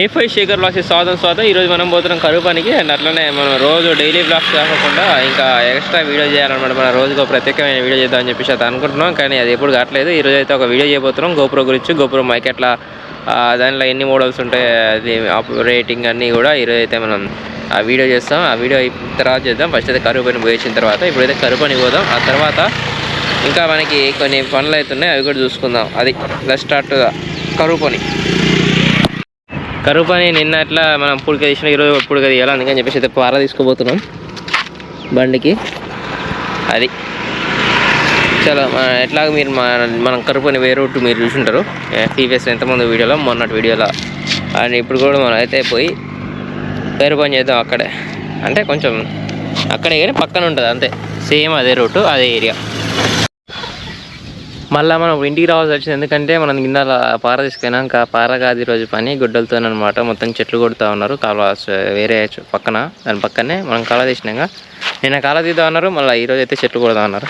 ఏ five Shekhar blogs స్వాగతం స్వాగతం ఈరోజు మనం పోతున్నాం కరుపానికి అండ్ అట్లనే మనం రోజు డైలీ బ్లాగ్స్ కాకుండా ఇంకా ఎక్స్ట్రా వీడియో చేయాలన్నమాట. మనం రోజుకు ప్రత్యేకమైన వీడియో చేద్దామని చెప్పేసి అయితే అనుకుంటున్నాం. కానీ అది ఎప్పుడు కావట్లేదు. ఈరోజు అయితే ఒక వీడియో చేయబోతున్నాం. గోప్రో గురించి. గోప్రో మైక్ ఎట్లా దానిలో ఎన్ని మోడల్స్ ఉంటాయి అది రేటింగ్ అన్నీ కూడా ఈరోజు అయితే మనం ఆ వీడియో చేస్తాం. ఆ వీడియో తర్వాత చేద్దాం. ఫస్ట్ అయితే కరువు పని పోయించిన తర్వాత ఇప్పుడైతే కరుపని పోదాం. ఆ తర్వాత ఇంకా మనకి కొన్ని పనులు అవుతున్నాయి. అవి కూడా చూసుకుందాం. అది స్టార్ట్గా కరువు కరువు పని నిన్న అట్లా మనం పుడిక తీసిన ఈరోజు పుడిక తీయాలి? అందుకని చెప్పేసి అయితే పార తీసుకోబోతున్నాం బండికి. అది. చాలా మన మీరు మన- మనం కరుపు అని వేరే రూట్ మీరు చూసుంటారు. ప్రీవియస్ ఎంతమంది వీడియోలో మొన్నటి వీడియోలో. అండ్ ఇప్పుడు కూడా మనం అయితే పోయి వేరు పని చేద్దాం అక్కడే. అంటే కొంచెం అక్కడే కానీ పక్కన ఉంటుంది అంతే. సేమ్ అదే రూటు అదే ఏరియా. మళ్ళీ మనం ఇంటికి రావాల్సి వచ్చింది. ఎందుకంటే మనం కింద పార తీసుకున్నాక పార కాదు రోజు పని. గుడ్డలతో అనమాట మొత్తం చెట్లు కొడుతూ ఉన్నారు. కాలువ వేరే పక్కన దాని పక్కనే మనం కాలువ తీసినాక నిన్న కాలువ తీద్దాం అన్నారు మళ్ళీ ఈరోజు అయితే చెట్లు కొడదాం అన్నారు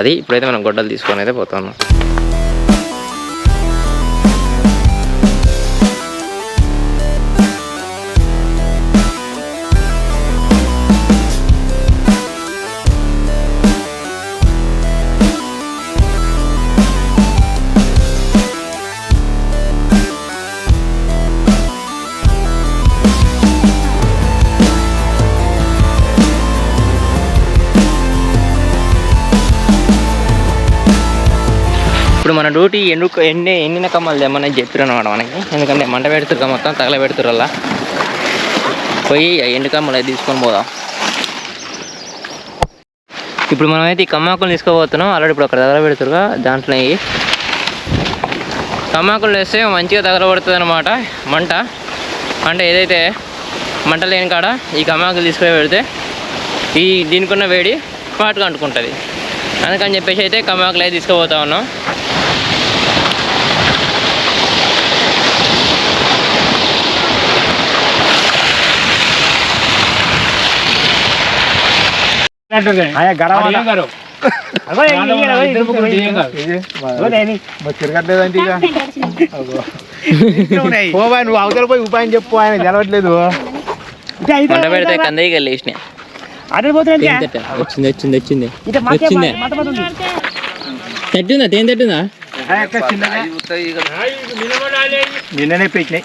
అది ఇప్పుడైతే మనం గొడ్డలు తీసుకొని అయితే పోతున్నాం ఇప్పుడు మన డ్యూటీ ఎండు ఎండి ఎండిన కమ్మలు తెమ్మని చెప్పారు అనమాట మనకి. ఎందుకంటే మంట పెడుతురు మొత్తం తగల పెడుతురు అలా పోయి ఎండు కమ్మలు అయితే తీసుకొని పోదాం. ఇప్పుడు మనం అయితే ఈ కమ్మాకులు తీసుకోబోతున్నాం ఆల్రెడీ ఇప్పుడు అక్కడ తగల పెడుతురుగా దాంట్లో ఇవి. కమ్మాకులు వేస్తే మంచిగా తగలబడుతుంది అనమాట మంట. అంటే ఏదైతే మంట లేని కాడ ఈ కమ్మాకులు తీసుకొని పెడితే ఈ దీనికున్న వేడి పాటుగా అంటుకుంటుంది. అందుకని చెప్పేసి అయితే కమ్మాకులు అయితే తీసుకుపోతా ఉన్నాం. పోవా నువ్వు అవతల పోయి ఉపాయం చెప్పు ఆయన తెలవట్లేదు. మంట పెడితే కందయ్యకి వెళ్ళేసినాయి వచ్చింది వచ్చింది వచ్చింది. వచ్చింది. తట్టిందా? తేం తట్టిందా? నిన్ననే పెట్టినాయి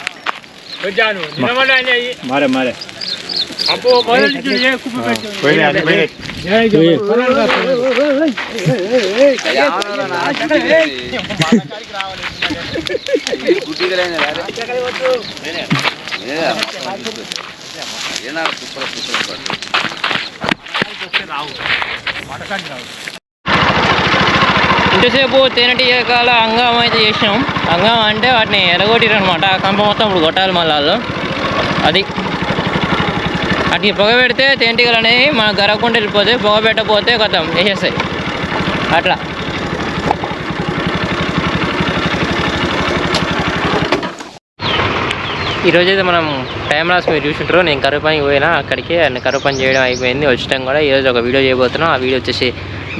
మారే మారే. ఇంతసేపు తేనెటీగల అంగం అయితే చేసినాం. అంగం అంటే వాటిని ఎరగొట్టిరు అనమాట ఆ కంప మొత్తం ఇప్పుడు కొట్టాలి మళ్ళీ అది అట్లా పొగ పెడితే తేనెటీగలు అనేవి మన గరవకుండా వెళ్ళిపోతాయి పొగ పెట్టకపోతే కొత్తం వేసేస్తాయి. అట్లా. ఈరోజు అయితే మనం టైం లాస్ మీరు చూసుంటారు నేను కరువు పనికి పోయినా అక్కడికి అండ్ కరువు పని చేయడం అయిపోయింది. వచ్చటం కూడా ఈరోజు ఒక వీడియో చేయబోతున్నాం. ఆ వీడియో వచ్చేసి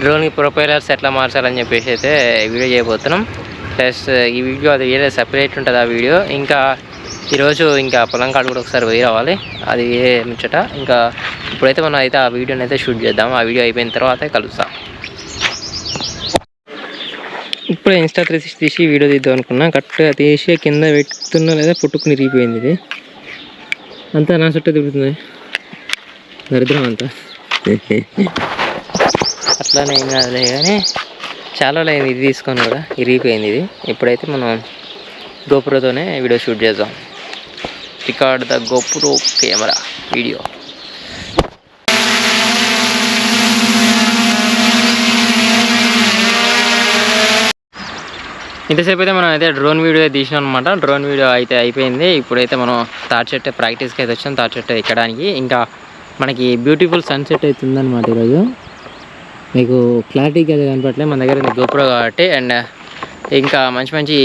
డ్రోన్కి ప్రొపైలర్స్ ఎట్లా మార్చాలని చెప్పేసి అయితే వీడియో చేయబోతున్నాం. ప్లస్ ఈ వీడియో అది వేరే సపరేట్ ఉంటుంది ఆ వీడియో? ఇంకా ఈరోజు ఇంకా పొలం కాడు కూడా ఒకసారి పోయి రావాలి. అది వేరే ముచ్చట? ఇంకా ఇప్పుడైతే మనం అయితే ఆ వీడియోని అయితే షూట్ చేద్దాం. ఆ వీడియో అయిపోయిన తర్వాత కలుస్తాం ఇప్పుడు ఇన్స్టా త్రీ సిక్స్ తీసి వీడియో తీద్దాం అనుకున్నా. కరెక్ట్గా తీసి కింద పెట్టుతున్నా లేదా పుట్టుకుని ఇరిగిపోయింది ఇది. అంతా నా చుట్టూ తిరుగుతుంది. దరిద్రం అంతా. అట్లానే ఏం కాదులే కానీ చాలా లేదు ఇది తీసుకొని కూడా ఇరిగిపోయింది ఇది. ఇప్పుడైతే మనం గోపురతోనే వీడియో షూట్ చేద్దాం. Record the GoPro camera video. ఇంతసేపు అయితే మనం అయితే డ్రోన్ వీడియో తీసినాం అనమాట డ్రోన్ వీడియో అయితే అయిపోయింది. ఇప్పుడైతే మనం తాటి చెట్టు ప్రాక్టీస్కి అయితే వచ్చాం. తాటి చెట్టు ఎక్కడానికి. ఇంకా మనకి బ్యూటిఫుల్ సన్సెట్ అయితే ఉందన్నమాట ఈరోజు. మీకు క్లారిటీగా అయితే కనపట్లేదు మన దగ్గర ఉంది గోప్రో కాబట్టి అండ్ ఇంకా మంచి మంచి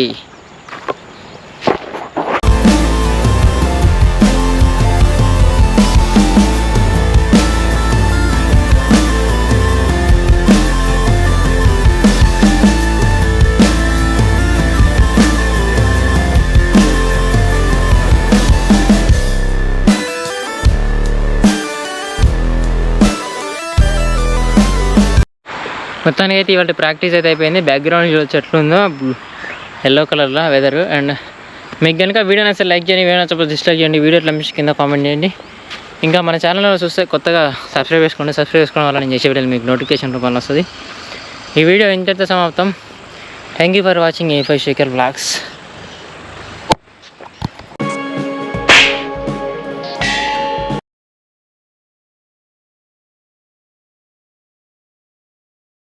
మొత్తానికి అయితే ఇవాళ ప్రాక్టీస్ అయితే అయిపోయింది. బ్యాక్గ్రౌండ్ చూడొచ్చు ఎట్లుందో. ఎల్లో కలర్లో వెదర్ అండ్ మీకు కనుక వీడియో నచ్చితే లైక్ చేయండి వీడియో నచ్చకపోతే డిస్లైక్ చేయండి వీడియో ఎట్లా కింద కామెంట్ చేయండి. ఇంకా మన ఛానల్లో చూస్తే కొత్తగా సబ్స్క్రైబ్ చేసుకోండి సబ్స్క్రైబ్ చేసుకోవడం వల్ల నేను చేసే వీడియోలు మీకు నోటిఫికేషన్ రూపంలో వస్తుంది. ఈ వీడియో ఇంతటితో సమాప్తం. Thank you for watching A five Shekhar blogs